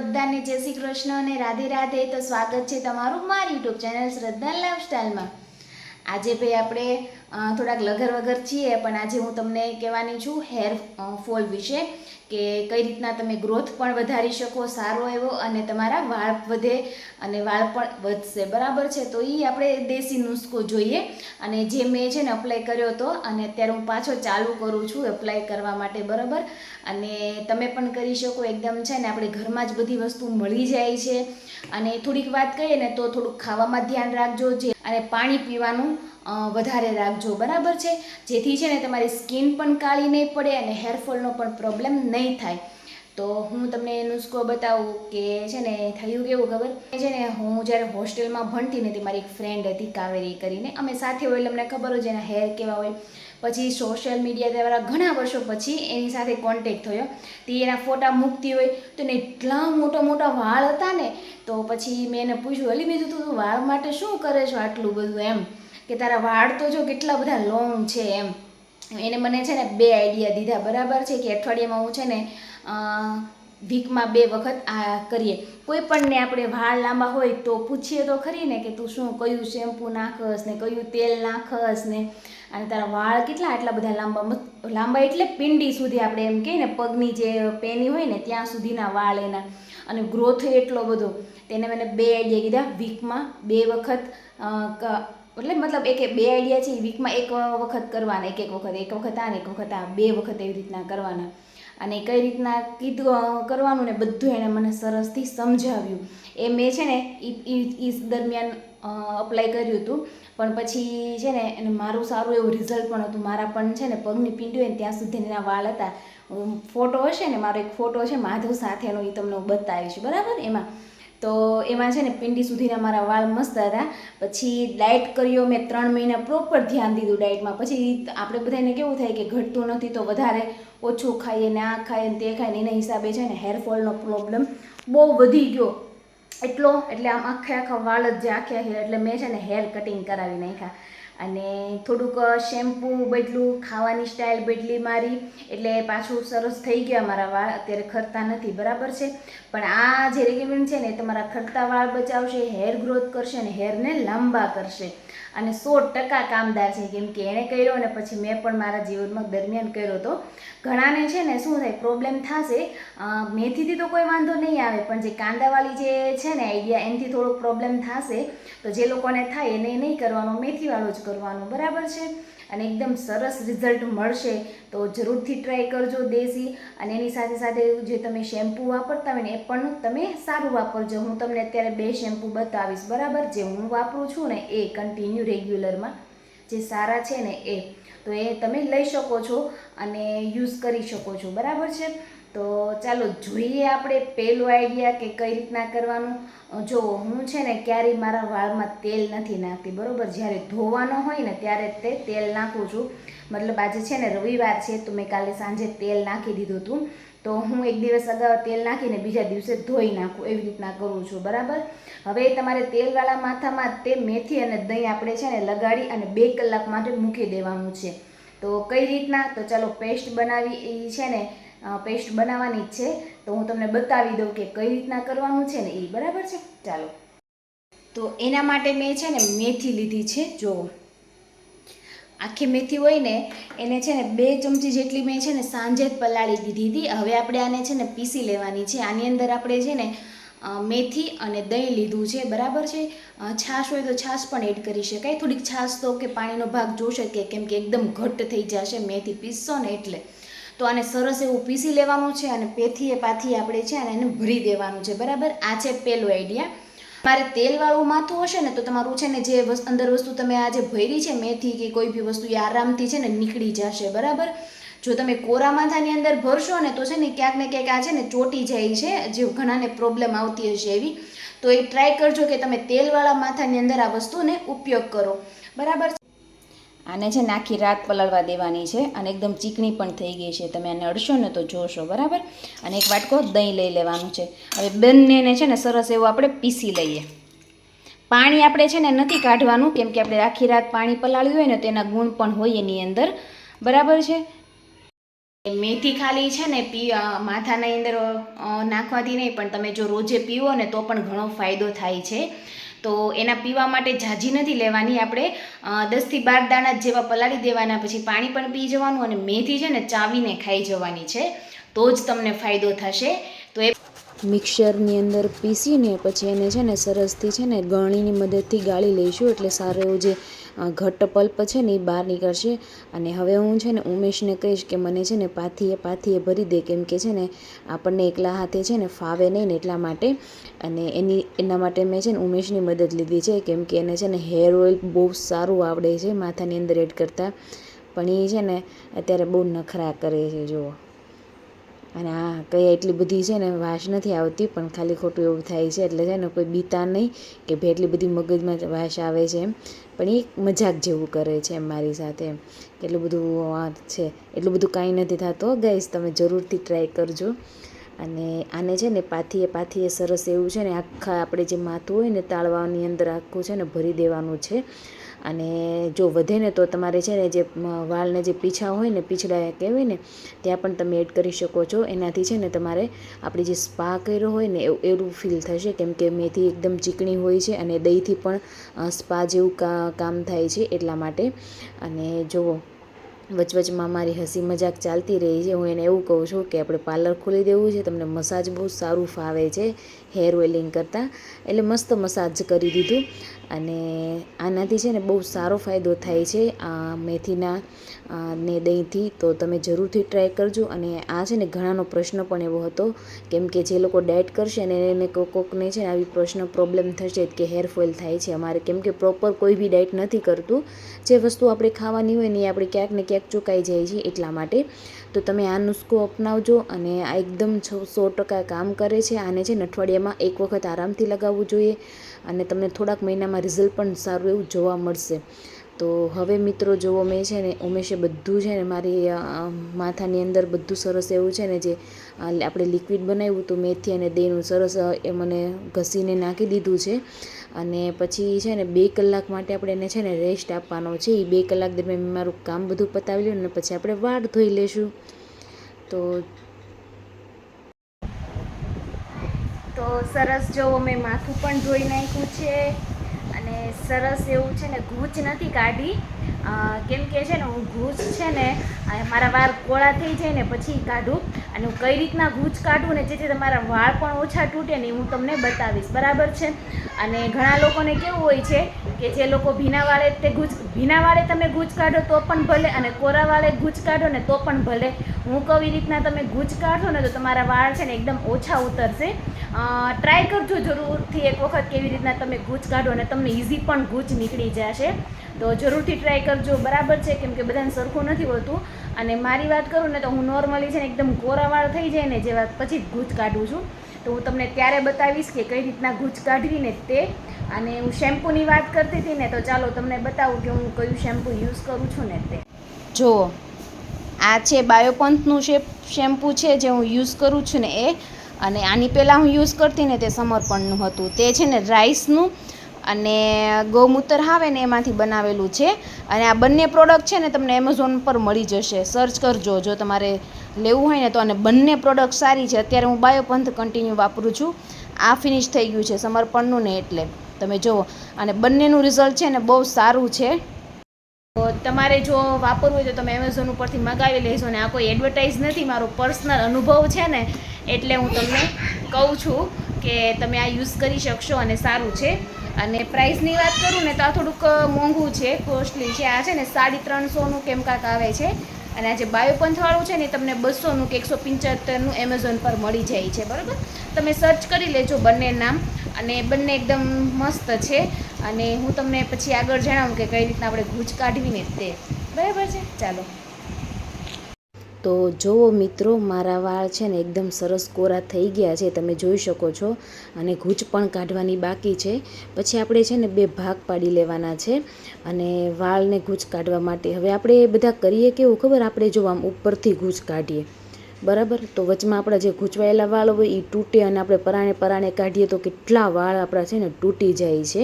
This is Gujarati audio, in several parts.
બધાને જય શ્રી કૃષ્ણ અને રાધે રાધે. તો સ્વાગત છે તમારું મારી યુટ્યુબ ચેનલ શ્રદ્ધા લાઈફસ્ટાઈલમાં. આજે ભાઈ આપણે થોડાક લગર વગર છીએ, પણ આજે હું તમને કહેવાની છું હેર ફોલ વિશે કે કઈ રીતના તમે ગ્રોથ પણ વધારી શકો સારો એવો અને તમારા વાળ વધે અને વાળ પણ વધશે. બરાબર છે? તો એ આપણે દેશી નુસ્ખો જોઈએ અને જે મેં છે ને અપ્લાય કર્યો હતો અને અત્યારે હું પાછો ચાલુ કરું છું એપ્લાય કરવા માટે, બરાબર? અને તમે પણ કરી શકો, એકદમ છે ને આપણે ઘરમાં જ બધી વસ્તુ મળી જાય છે. અને થોડીક વાત કહીએ ને તો થોડુંક ખાવામાં ધ્યાન રાખજો જે અને પાણી પીવાનું વધારે રાખજો. બરાબર છે? જેથી છે ને તમારી સ્કિન પણ કાળી નહીં પડે અને હેરફોલનો પણ પ્રોબ્લેમ નહીં થાય. તો હું તમને નુસ્ખો બતાવું કે છે ને થયું કેવું ખબર? છે ને હું જ્યારે હોસ્ટેલમાં ભણતી ને તે મારી એક ફ્રેન્ડ હતી કાવેરી કરીને. અમે સાથે હોય એટલે અમને ખબર હોય એના હેર કેવા હોય. પછી સોશિયલ મીડિયા દ્વારા ઘણા વર્ષો પછી એની સાથે કોન્ટેક્ટ થયો. તે એના ફોટા મૂકતી હોય. તો એને એટલા મોટા મોટા વાળ હતા ને, તો પછી મેં એને પૂછ્યું, અલી મેં તું વાળ માટે શું કરે છો આટલું બધું? એમ. કે તારા વાળ તો જો કેટલા બધા લોંગ છે એમ. એને મને છે ને બે આઈડિયા દીધા. બરાબર છે કે અઠવાડિયામાં હું છે ને વીકમાં બે વખત આ કરીએ. કોઈ પણને આપણે વાળ લાંબા હોય તો પૂછીએ તો ખરી ને કે તું શું કયું શેમ્પૂ નાખસ ને કયું તેલ નાખસ ને? અને તારા વાળ કેટલા આટલા બધા લાંબા લાંબા એટલે પિંડી સુધી આપણે એમ કહીએ ને, પગની જે પેની હોય ને, ત્યાં સુધીના વાળ એના. અને ગ્રોથ એટલો બધો. તેને મને બે આઈડિયા કીધા વીકમાં બે વખત એટલે મતલબ એક બે આઈડિયા છે એ વીકમાં એક વખત કરવાના, એક એક વખત એક વખત આ ને એક વખત આ, બે વખત એવી રીતના કરવાના. અને કઈ રીતના કીધું કરવાનું ને બધું એણે મને સરસથી સમજાવ્યું. એ મેં છે ને એ દરમિયાન અપ્લાય કર્યું હતું. પણ પછી છે ને એને મારું સારું એવું રિઝલ્ટ પણ હતું. મારા પણ છે ને પગની પીંડી હોય ને ત્યાં સુધી એના વાળ હતા. ફોટો હશે ને, મારો એક ફોટો છે માધવ સાથેનો એ તમને બતાવીશ. બરાબર? એમાં તો એમાં છે ને પિંડી સુધીના મારા વાળ મસ્ત હતા. પછી ડાયટ કર્યો મેં ત્રણ મહિના પ્રોપર ધ્યાન દીધું ડાયટમાં. પછી આપણે બધાને કેવું થાય કે ઘટતું નથી તો વધારે ઓછું ખાઈએ ને આ ખાઈએ ને તે ખાઈએ ને એના હિસાબે છે ને હેરફોલનો પ્રોબ્લેમ બહુ વધી ગયો. એટલો, એટલે આમ આખે આખા વાળ જ જે આખે એટલે મેં છે ને હેર કટિંગ કરાવી નાખ્યા. અને થોડુંક શેમ્પૂ બદલું, ખાવાની સ્ટાઇલ બદલી મારી. એટલે પાછું સરસ થઈ ગયા મારા વાળ. અત્યારે ખરતા નથી, બરાબર છે? પણ આ જે રેગીમેન્ટ છે ને તમારા ખરતા વાળ બચાવશે હેર ગ્રોથ કરશે અને હેરને લાંબા કરશે. અને સો ટકા કામદાર છે કેમ કે એણે કર્યો ને પછી મેં પણ મારા જીવનમાં દરમિયાન કર્યો હતો ઘણાને છે ને શું થાય પ્રોબ્લેમ થશે. મેથીથી તો કોઈ વાંધો નહીં આવે, પણ જે કાંદાવાળી જે છે ને આઈડિયા એનાથી થોડોક પ્રોબ્લેમ થશે. તો જે લોકોને થાય એને નહીં કરવાનો, મેથીવાળો જ કરવાનો, બરાબર છે? અને એકદમ સરસ રિઝલ્ટ મળશે, તો જરૂરથી ટ્રાય કરજો દેશી. અને એની સાથે સાથે જે તમે શેમ્પૂ વાપરતા હોય ને, એ પણ તમે સારું વાપરજો. હું તમને અત્યારે બે શેમ્પૂ બતાવીશ. બરાબર? જે હું વાપરું છું ને, એ કન્ટિન્યુ રેગ્યુલરમાં જે સારા છે ને, એ. તો એ તમે લઈ શકો છો અને યુઝ કરી શકો છો. બરાબર છે? તો ચાલો જોઈએ આપણે પહેલું આઈડિયા કે કઈ રીતના કરવાનું. જો હું છે ને ક્યારેય મારા વાળમાં તેલ નથી નાખતી, બરાબર? જ્યારે ધોવાનો હોય ને ત્યારે તે તેલ નાખું છું. મતલબ આજે છે ને રવિવાર છે, તો મેં કાલે સાંજે તેલ નાખી દીધું હતું. તો હું એક દિવસ અગાઉ તેલ નાખીને બીજા દિવસે ધોઈ નાખું, એવી રીતના કરું છું, બરાબર? હવે તમારે તેલવાળા માથામાં તે મેથી અને દહીં આપણે છે ને લગાડી અને બે કલાક માટે મૂકી દેવાનું છે. તો કઈ રીતના? તો ચાલો પેસ્ટ બનાવી, એ છે ને પેસ્ટ બનાવવાની જ છે. તો હું તમને બતાવી દઉં કે કઈ રીતના કરવાનું છે ને એ બરાબર છે? ચાલો. તો એના માટે મેં છે ને મેથી લીધી છે. જો. આખી મેથી હોય ને, એને છે ને બે ચમચી જેટલી મેં છે ને સાંજે જ પલાળી દીધી હતી. હવે આપણે આને છે ને પીસી લેવાની છે. આની અંદર આપણે છે ને મેથી અને દહીં લીધું છે. બરાબર છે? છાશ હોય તો છાશ પણ એડ કરી શકાય. થોડીક છાશ તો કે પાણીનો ભાગ જોશે કે કેમ કે એકદમ ઘટ્ટ થઈ જશે. મેથી પીસશો ને એટલે. તો આને સરસ એવું પીસી લેવાનું છે અને પેથીએ પાથી આપણે છે અને એને ભરી દેવાનું છે. બરાબર? આ છે પહેલો આઈડિયા મારે તેલવાળું માથું હશે ને તો તમારું છે ને જે અંદર વસ્તુ તમે આ જે ભરી છે, મેથી કે કોઈ બી વસ્તુ, એ આરામથી છે ને નીકળી જશે. બરાબર? જો તમે કોરા માથાની અંદર ભરશો ને તો છે ને ક્યાંક ને ક્યાંક આ છે ને ચોટી જાય છે, જે ઘણાને પ્રોબ્લેમ આવતી હશે એવી. તો એ ટ્રાય કરજો કે તમે તેલવાળા માથાની અંદર આ વસ્તુને ઉપયોગ કરો. બરાબર આને છે ને આખી રાત પલાળવા દેવાની છે અને એકદમ ચીકણી પણ થઈ ગઈ છે. તમે આને અડશો ને તો જોશો, બરાબર? અને એક વાટકો દહીં લઈ લેવાનું છે. હવે બંનેને છે ને સરસ એવું આપણે પીસી લઈએ. પાણી આપણે છે ને નથી કાઢવાનું, કેમ કે આપણે આખી રાત પાણી પલાળ્યું હોય ને તેના ગુણ પણ હોય એની અંદર. બરાબર છે? મેથી ખાલી છે ને પી માથાની અંદર નાખવાથી નહીં, પણ તમે જો રોજે પીવો ને તો પણ ઘણો ફાયદો થાય છે. તો એના પીવા માટે ઝાઝી નથી લેવાની. આપણે દસથી બાર દાણા જેવા પલાળી દેવાના, પછી પાણી પણ પી જવાનું અને મેથી છે ને ચાવીને ખાઈ જવાની છે. તો જ તમને ફાયદો થશે. તો એ મિક્સરની અંદર પીસીને પછી એને છે ને સરસથી છે ને ગળણીની મદદથી ગાળી લઈશું. એટલે સારો એવો જે ઘટ્ટ પલ્પ છે ને એ બહાર નીકળશે. અને હવે હું છે ને ઉમેશને કહીશ કે મને છે ને પાથીએ પાથીએ ભરી દે કેમ કે છે ને આપણને એકલા હાથે છે ને ફાવે નહીં ને એટલા માટે. અને એની, એના માટે મેં છે ને ઉમેશની મદદ લીધી છે કેમ કે એને છે ને હેર ઓઇલ બહુ સારું આવડે છે માથાની અંદર એડ કરતાં. પણ એ છે ને અત્યારે બહુ નખરા કરે છે, જુઓ. અને આ કંઈ એટલી બધી છે ને વાસ નથી આવતી, પણ ખાલી ખોટું એવું થાય છે. એટલે છે ને કોઈ બીતા નહીં કે ભાઈ એટલી બધી મગજમાં વાસ આવે છે એમ. પણ એ મજાક જેવું કરે છે એમ મારી સાથે એમ. એટલું બધું છે. એટલું બધું કાંઈ નથી થતું. ગાઈસ, તમે જરૂરથી ટ્રાય કરજો. અને આને છે ને પાથીએ પાથીએ સરસ એવું છે ને આખા આપણે જે માથું હોય ને તાળવાની અંદર આખું છે ને ભરી દેવાનું છે. અને જો વધે ને તો તમારે છે ને જે વાળના જે પીછા હોય ને, પીછડા કહેવાય ને, ત્યાં પણ તમે એડ કરી શકો છો. એનાથી છે ને તમારે આપણે જે સ્પા કર્યો હોય ને, એવું એવું ફીલ થશે. કેમ કે મેથી એકદમ ચીકણી હોય છે અને દહીંથી પણ સ્પા જેવું કામ થાય છે એટલા માટે. અને જુઓ વચવચમાં મારી હસી મજાક ચાલતી રહી છે. હું એને એવું કહું છું કે આપણે પાર્લર ખોલી દેવું છે. તમને મસાજ બહુ સારું ફાવે છે હેર ઓઇલિંગ કરતાં. એટલે મસ્ત મસાજ કરી દીધું. અને આનાથી છે ને બહુ સારો ફાયદો થાય છે. આ મેથીના ને દહીંથી. તો તમે જરૂરથી ટ્રાય કરજો. અને આ છે ને ઘણાનો પ્રશ્ન પણ એવો હતો કેમ કે જે લોકો ડાયટ કરશે ને એને કોક કોકને છે ને આવી પ્રશ્ન, પ્રોબ્લેમ થશે કે હેર ફોઇલ થાય છે અમારે. કેમ કે પ્રોપર કોઈ બી ડાયટ નથી કરતું. જે વસ્તુ આપણે ખાવાની હોય ને એ આપણે ક્યાંક ને ક્યાંક ચૂકાઈ જાય છે એટલા માટે. તો તમે આ નુસ્ખો અપનાવજો અને આ એકદમ સો ટકા કામ કરે છે. આને છે અઠવાડિયામાં એક વખત આરામથી લગાવવું જોઈએ અને તમને થોડાક મહિનામાં રિઝલ્ટ પણ સારું એવું જોવા મળશે. તો હવે મિત્રો જોવો મેં છે ને ઉમેશે બધું છે ને મારી માથાની અંદર બધું સરસ એવું છે ને જે આપણે લિક્વિડ બનાવ્યું હતું મેથી અને દહીંનું સરસ એ મને ઘસીને નાખી દીધું છે. અને પછી છે ને બે કલાક માટે આપણે એને છે ને રેસ્ટ આપવાનો છે. એ બે કલાક દરમિયાન મેં મારું કામ બધું પતાવી લઉં ને પછી આપણે વાળ ધોઈ લેશું. તો તો સરસ જો મેં માથું પણ ધોઈ નાખ્યું છે. સરસ એવું છે ને ગૂંચ નથી કાઢી. કેમ કે છે ને હું ગૂંચ છે ને મારા વાળ કોળા થઈ જાય ને પછી કાઢું. અને હું કઈ રીતના ગૂંચ કાઢું ને જેથી તમારા વાળ પણ ઓછા તૂટે ને હું તમને બતાવીશ. બરાબર છે? અને ઘણા લોકોને કેવું હોય છે કે જે લોકો ભીના વાળે તે ગૂંચ ભીના વાળે તમે ગૂંચ કાઢો તો પણ ભલે અને કોરા વાળે ગૂંચ કાઢો ને તો પણ ભલે. હું કઈ રીતના તમે ગૂંચ કાઢો ને તો તમારા વાળ છે ને એકદમ ઓછા ઉતરશે. ટ્રાય કરજો જરૂરથી એક વખત કેવી રીતના તમે ગૂંચ કાઢો અને તમને ઇઝી પણ ગૂંચ નીકળી જશે. તો જરૂરથી ટ્રાય કરજો. બરાબર છે કેમ કે બધાને સરખું નથી હોતું. અને મારી વાત કરું ને તો હું નોર્મલી છે ને એકદમ કોરાવાળ થઈ જાય ને જેવા પછી જ ગૂંચ કાઢું છું. તો હું તમને ત્યારે બતાવીશ કે કઈ રીતના ગૂંચ કાઢવીને તે. અને હું શેમ્પૂની વાત કરતી હતી ને તો ચાલો તમને બતાવું કે હું કયું શેમ્પૂ યુઝ કરું છું ને તે. જુઓ, આ છે બાયોપંથનું શેમ્પૂ છે જે હું યુઝ કરું છું ને એ. અને આની પહેલાં હું યુઝ કરતી ને તે સમર્પણનું હતું. તે છે ને રાઈસનું અને ગૌમૂત્ર આવે ને એમાંથી બનાવેલું છે. અને આ બંને પ્રોડક્ટ છે ને તમને એમેઝોન પર મળી જશે. સર્ચ કરજો. જો તમારે લેવું હોય ને તો અને બંને પ્રોડક્ટ સારી છે, અત્યારે હું બાયોપંથ કન્ટિન્યુ વાપરું છું. આ ફિનિશ થઈ ગયું છે સમર્પણનું ને એટલે. તમે જુઓ. અને બંનેનું રિઝલ્ટ છે ને બહુ સારું છે. તમારે જો વાપરવું હોય તો તમે એમેઝોન ઉપરથી મગાવી લેજો ને આ કોઈ એડવર્ટાઇઝ નથી, મારો પર્સનલ અનુભવ છે ને, એટલે હું તમને કહું છું કે તમે આ યુઝ કરી શકશો અને સારું છે. અને પ્રાઇસની વાત કરું ને તો આ થોડુંક મોંઘું છે કોસ્ટલી છે. આ છે ને સાડી ત્રણસોનું કેમ કાંક આવે છે. અને આ જે બાયોપંથવાળું છે ને તમને બસોનું કે એકસો પંચોતેરનું એમેઝોન પર મળી જાય છે, બરાબર? તમે સર્ચ કરી લેજો બંને નામ. અને બંને એકદમ મસ્ત છે. અને હું તમને પછી આગળ જણાવું કે કઈ રીતના આપણે ગુજ કાઢવીને તે. બરાબર છે? ચાલો. તો જુઓ મિત્રો, મારા વાળ છે ને એકદમ સરસ કોરા થઈ ગયા છે, તમે જોઈ શકો છો. અને ગૂંચ પણ કાઢવાની બાકી છે. પછી આપણે છે ને બે ભાગ પાડી લેવાના છે. અને વાળને ગૂંચ કાઢવા માટે. હવે આપણે એ બધા કરીએ કેવું ખબર? આપણે જો આમ ઉપરથી ગૂંચ કાઢીએ. બરાબર? તો વચમાં આપણા જે ગૂંચવાયેલા વાળ હોય એ તૂટે અને આપણે પરાણે પરાણે કાઢીએ તો કેટલા વાળ આપણા છે ને તૂટી જાય છે.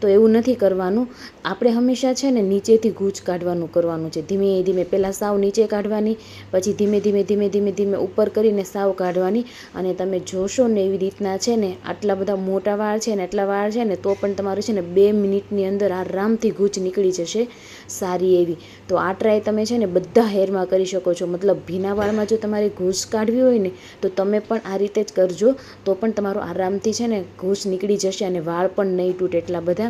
તો એવું નથી કરવાનું. આપણે હંમેશા છે ને નીચેથી ગૂંચ કાઢવાનું કરવાનું છે. ધીમે ધીમે પહેલાં સાવ નીચે કાઢવાની, પછી ધીમે ધીમે ધીમે ધીમે ધીમે ઉપર કરીને સાવ કાઢવાની. અને તમે જોશો ને એવી રીતના છે ને આટલા બધા મોટા વાળ છે ને આટલા વાળ છે ને તો પણ તમારું છે ને બે મિનિટની અંદર આરામથી ગૂંચ નીકળી જશે સારી એવી. તો આ ટ્રાય તમે છે ને બધા હેરમાં કરી શકો છો. મતલબ ભીના વાળમાં જો તમારે ઘૂસ કાઢવી હોય ને, તો તમે પણ આ રીતે જ કરજો. તો પણ તમારું આરામથી છે ને ઘૂસ નીકળી જશે અને વાળ પણ નહીં તૂટે એટલા બધા.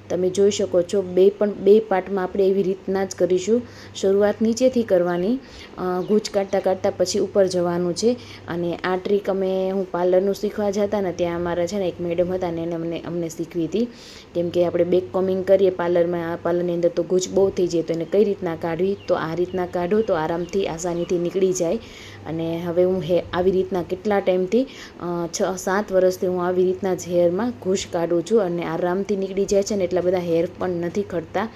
તમે જોઈ શકો છો, બે પણ, બે પાર્ટમાં આપણે એવી રીતના જ કરીશું. શરૂઆત નીચેથી કરવાની ગૂંચ કાઢતા કાઢતા પછી ઉપર જવાનું છે. અને આ ટ્રીક અમે, હું પાર્લરનું શીખવા જતા ને ત્યાં અમારા છે ને એક મેડમ હતા ને એને અમને અમને શીખવી હતી. કેમ કે આપણે બેક કોમિંગ કરીએ પાર્લરમાં પાર્લરની અંદર તો ગૂંચ બહુ થઈ જાય, તો એને કઈ રીતના કાઢવી? તો આ રીતના કાઢો તો આરામથી, આસાનીથી નીકળી જાય. અને હવે હું હે, આવી રીતના કેટલા ટાઈમથી છ, સાત વર્ષથી હું આવી રીતના જ હેરમાં ઘૂંચ કાઢું છું અને આરામથી નીકળી જાય છે ને એટલા બધા હેર પણ નથી ખડતા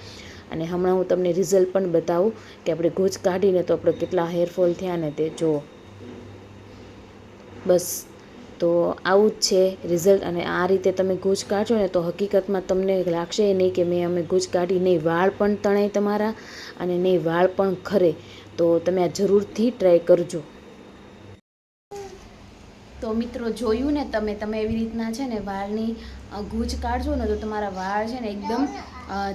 અને હમણાં હું તમને રિઝલ્ટ પણ બતાવું કે આપણે ગોજ કાઢીને તો આપણે કેટલા હેરફોલ થયા ને તે જુઓ. બસ. તો આવું જ છે રિઝલ્ટ અને આ રીતે તમે ગૂંચ કાઢશો ને તો હકીકતમાં તમને લાગશે નહીં કે મેં અમે ગૂંચ કાઢી નહીં, વાળ પણ તણાય તમારા અને નહીં, વાળ પણ ખરે. તો તમે આ જરૂરથી ટ્રાય કરજો. તો મિત્રો જોયું ને તમે તમે એવી રીતના છે ને વાળની ગૂંચ કાઢજો ને તો તમારા વાળ છે ને એકદમ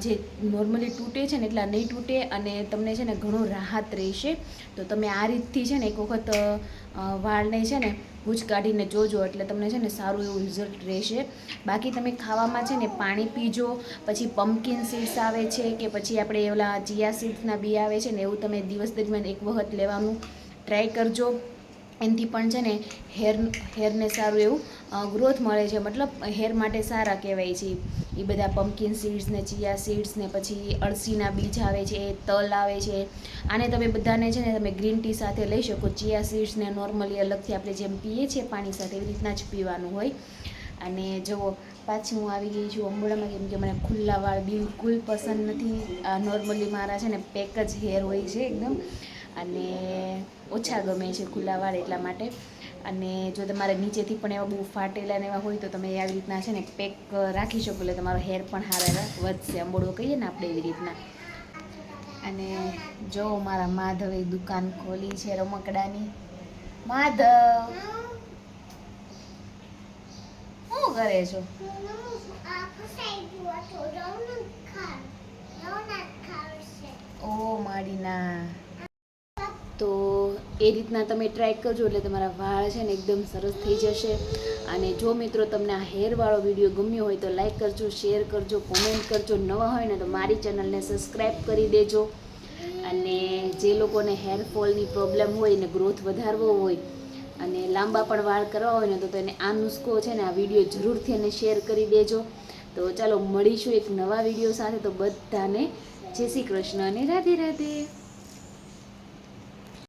જે નોર્મલી તૂટે છે ને એટલા નહીં તૂટે અને તમને છે ને ઘણો રાહત રહેશે. તો તમે આ રીતથી છે ને એક વખત વાળને છે ને ગૂંચ કાઢીને જોજો એટલે તમને છે ને સારું એવું રિઝલ્ટ રહેશે. બાકી તમે ખાવામાં છે ને પાણી પીજો, પછી પમ્પકિન સીડ્સ આવે છે કે પછી આપણે ઓલા જીયા સીડ્સના બી આવે છે ને એવું તમે દિવસ દરમિયાન એક વખત લેવાનું ટ્રાય કરજો. એનાથી પણ છે ને હેર, હેરને સારું એવું ગ્રોથ મળે છે. મતલબ હેર માટે સારા કહેવાય છે. એ બધા પમ્પકિન સીડ્સ ને ચિયા સીડ્સ ને પછી અળસીના બીજ આવે છે, તલ આવે છે. આને તમે બધાને છે ને તમે ગ્રીન ટી સાથે લઈ શકો. ચિયા સીડ્સને નોર્મલી અલગથી આપણે જેમ પીએ છીએ પાણી સાથે એવી રીતના જ પીવાનું હોય. અને જુઓ, પાછી હું આવી ગઈ છું અંબોડામાં કેમ કે મને ખુલ્લા વાળ બિલકુલ પસંદ નથી. નોર્મલી મારા છે ને પેક જ હેર હોય છે એકદમ. અને ઓછા ગમે છે ખુલ્લા વાળ એટલા માટે. અને જો તમારે નીચેથી પણ એવા બહુ ફાટેલા ને એવા હોય તો તમે આવી રીતના છે ને પેક રાખી શકો એટલે તમારો હેર પણ સારા એવા વધશે. અંબોડો કહીએ ને આપણે એવી રીતના. અને જો મારા માધવે દુકાન ખોલી છે રમકડાની. માધવ! શું કરે છો. ઓ માડીના. તો એ રીતના તમે ટ્રાય કરજો એટલે તમારા વાળ છે ને એકદમ સરસ થઈ જશે. અને જો મિત્રો તમને આ હેરવાળો વીડિયો ગમ્યો હોય તો લાઈક કરજો, શેર કરજો, કોમેન્ટ કરજો. નવા હોય ને તો મારી ચેનલને સબસ્ક્રાઈબ કરી દેજો. અને જે લોકોને હેરફોલની પ્રોબ્લેમ હોય ને ગ્રોથ વધારવો હોય અને લાંબા પણ વાળ કરવા હોય ને તો તેને આ નુસ્ખો છે ને આ વીડિયો જરૂરથી એને શેર કરી દેજો. તો ચાલો મળીશું એક નવા વીડિયો સાથે. તો બધાને જય શ્રી કૃષ્ણ અને રાધે રાધે.